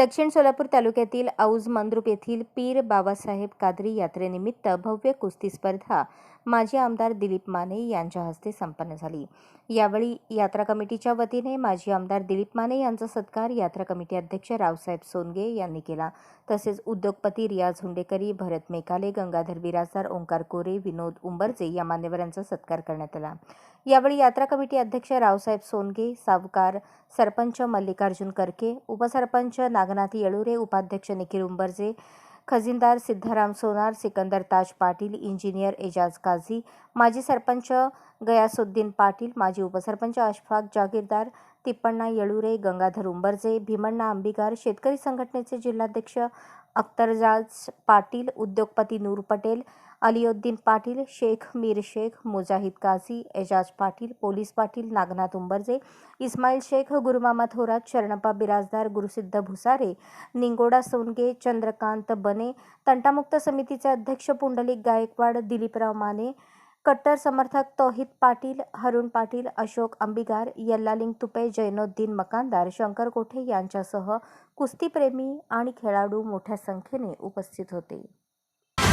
दक्षिण सोलापूर तालुक्यातील औज मंद्रुप येथील पीर बाबासाहेब कादरी यात्रेनिमित्त भव्य कुस्ती स्पर्धा माजी आमदार दिलीप माने यांच्या हस्ते संपन्न झाली. यावेळी यात्रा कमिटीच्या वतीने माजी आमदार दिलीप माने यांचा सत्कार यात्रा कमिटी अध्यक्ष रावसाहेब सोनगे यांनी केला. तसेच उद्योगपती रियाज हुंडेकरी भरत मेकाले गंगाधर बिराजदार ओंकार कोरे विनोद उंबरजे या मान्यवरांचा सत्कार करण्यात आला. यावेळी यात्रा कमिटी अध्यक्ष रावसाहेब सोनगे सावकार सरपंच मल्लिकार्जुन करके उपसरपंच नागनाथ येळुरे उपाध्यक्ष निखिल उंबरजे खजिनदार सिद्धाराम सोनार सिकंदर ताज पाटील इंजिनियर एजाज काझी माजी सरपंच गयासुद्दीन पाटील माजी उपसरपंच अशफाक जागीरदार तिप्पण्णा येळुरे गंगाधर उंबरजे भीमण्णा अंबिगार शेतकरी संघटनेचे जिल्हाध्यक्ष अख्तरजाज पाटील उद्योगपती नूर पटेल अलिउद्दीन पाटील शेख मीर शेख मुजाहिद काझी एजाज पाटील पोलीस पाटील नागनाथ उंबरजे इस्माईल शेख गुरुमामा थोरात शरणप्पा बिराजदार गुरुसिद्ध भुसारे निंगोडा सोनगे चंद्रकांत बने तंटामुक्त समितीचे अध्यक्ष पुंडलिक गायकवाड दिलीपराव माने कट्टर समर्थक तोहित पाटील हरुण पाटील अशोक अंबिगार यल्लालिंग तुपे जैनोद्दीन मकानदार शंकर कोठे यांच्यासह कुस्तीप्रेमी आणि खेळाडू मोठ्या संख्येने उपस्थित होते.